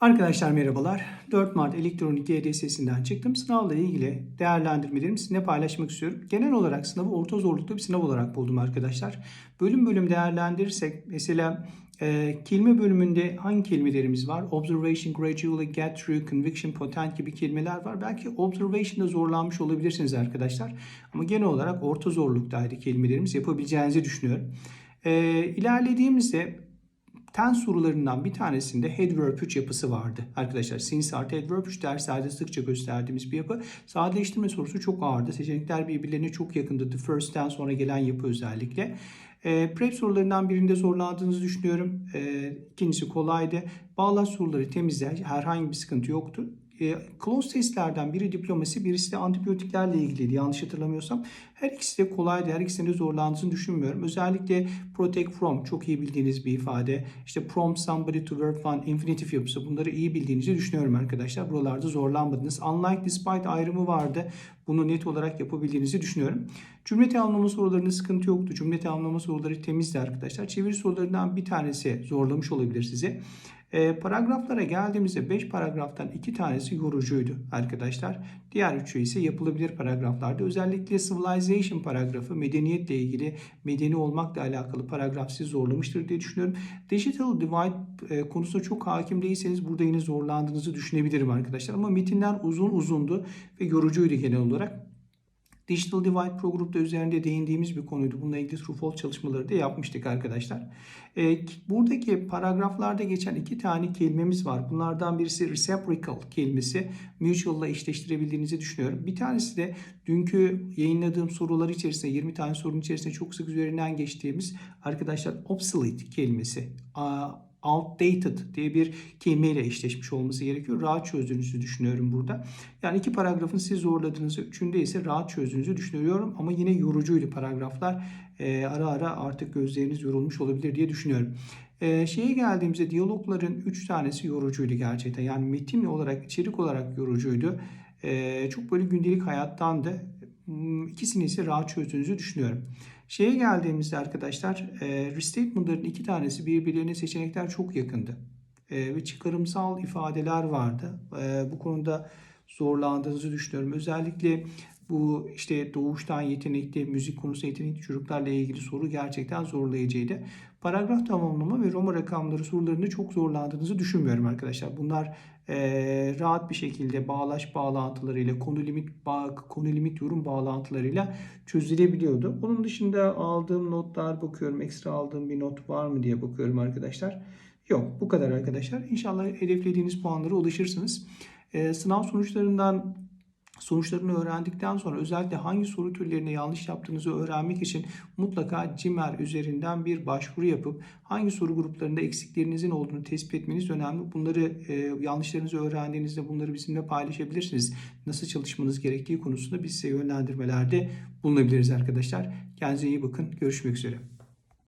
Arkadaşlar merhabalar. 4 Mart Elektronik GDS'sinden çıktım. Sınavla ilgili değerlendirmelerimi sizinle paylaşmak istiyorum. Genel olarak sınavı orta zorlukta bir sınav olarak buldum arkadaşlar. Bölüm bölüm değerlendirirsek mesela e, kelime bölümünde hangi kelimelerimiz var? Observation, gradually, get through, conviction, potent gibi kelimeler var. Belki observation'da zorlanmış olabilirsiniz arkadaşlar. Ama genel olarak orta zorluktaydı kelimelerimiz. Yapabileceğinizi düşünüyorum. E, ilerlediğimizde ten sorularından bir tanesinde headverb 3 yapısı vardı. Arkadaşlar since artı headverb 3 derslerde sıkça gösterdiğimiz bir yapı. Sadeleştirme sorusu çok ağırdı. Seçenekler birbirlerine çok yakındı. The first'ten sonra gelen yapı özellikle. E, prep sorularından birinde zorlandığınızı düşünüyorum. E, ikincisi kolaydı. Bağlaç soruları temizler. Herhangi bir sıkıntı yoktu. E, close testlerden biri diplomasi, birisi de antibiyotiklerle ilgiliydi yanlış hatırlamıyorsam. Her ikisi de kolaydı, her ikisinde zorlandığını düşünmüyorum. Özellikle protect from çok iyi bildiğiniz bir ifade. İşte prompt somebody to work on infinitive yapısı bunları iyi bildiğinizi düşünüyorum arkadaşlar. Buralarda zorlanmadınız. Unlike despite ayrımı vardı. Bunu net olarak yapabildiğinizi düşünüyorum. Cümle tamamlama sorularında sıkıntı yoktu. Cümle tamamlama soruları temizdi arkadaşlar. Çeviri sorularından bir tanesi zorlamış olabilir size. E, paragraflara geldiğimizde 5 paragraftan 2 tanesi yorucuydu arkadaşlar. Diğer üçü ise yapılabilir paragraflardı. Özellikle civilization paragrafı medeniyetle ilgili medeni olmakla alakalı paragraf sizi zorlamıştır diye düşünüyorum. Digital divide e, konusunda çok hakim değilseniz burada yine zorlandığınızı düşünebilirim arkadaşlar. Ama metinler uzun uzundu ve yorucuydu genel olarak. Digital Divide Pro Group'ta üzerinde değindiğimiz bir konuydu. Bununla ilgili true çalışmaları da yapmıştık arkadaşlar. E, buradaki paragraflarda geçen iki tane kelimemiz var. Bunlardan birisi reciprocal kelimesi. Mutual ile eşleştirebildiğinizi düşünüyorum. Bir tanesi de dünkü yayınladığım sorular içerisinde 20 tane sorunun içerisinde çok sık üzerinden geçtiğimiz arkadaşlar obsolete kelimesi. Aa, outdated diye bir kelimeyle eşleşmiş olması gerekiyor. Rahat çözdüğünüzü düşünüyorum burada. Yani iki paragrafın siz zorladığınızı, üçünde ise rahat çözdüğünüzü düşünüyorum. Ama yine yorucuydu paragraflar. Ee, ara ara artık gözleriniz yorulmuş olabilir diye düşünüyorum. Ee, şeye geldiğimizde diyalogların üç tanesi yorucuydu gerçekten. Yani metin olarak, içerik olarak yorucuydu. Ee, çok böyle gündelik hayattandı. Hmm, İkisini ise rahat çözdüğünüzü düşünüyorum. Şeye geldiğimizde arkadaşlar e, restatement'ların iki tanesi birbirlerine seçenekler çok yakındı. E, ve çıkarımsal ifadeler vardı. E, bu konuda zorlandığınızı düşünüyorum. Özellikle bu işte doğuştan yetenekli, müzik konusunda yetenekli çocuklarla ilgili soru gerçekten zorlayıcıydı. Paragraf tamamlama ve Roma rakamları sorularında çok zorlandığınızı düşünmüyorum arkadaşlar. Bunlar e, rahat bir şekilde bağlaç bağlantılarıyla, konu limit bağ, konu limit yorum bağlantılarıyla çözülebiliyordu. Onun dışında aldığım notlar bakıyorum. Ekstra aldığım bir not var mı diye bakıyorum arkadaşlar. Yok bu kadar arkadaşlar. İnşallah hedeflediğiniz puanlara ulaşırsınız. E, sınav sonuçlarından Sonuçlarını öğrendikten sonra özellikle hangi soru türlerine yanlış yaptığınızı öğrenmek için mutlaka CİMER üzerinden bir başvuru yapıp hangi soru gruplarında eksiklerinizin olduğunu tespit etmeniz önemli. Bunları e, yanlışlarınızı öğrendiğinizde bunları bizimle paylaşabilirsiniz. Nasıl çalışmanız gerektiği konusunda biz size yönlendirmelerde bulunabiliriz arkadaşlar. Kendinize iyi bakın. Görüşmek üzere.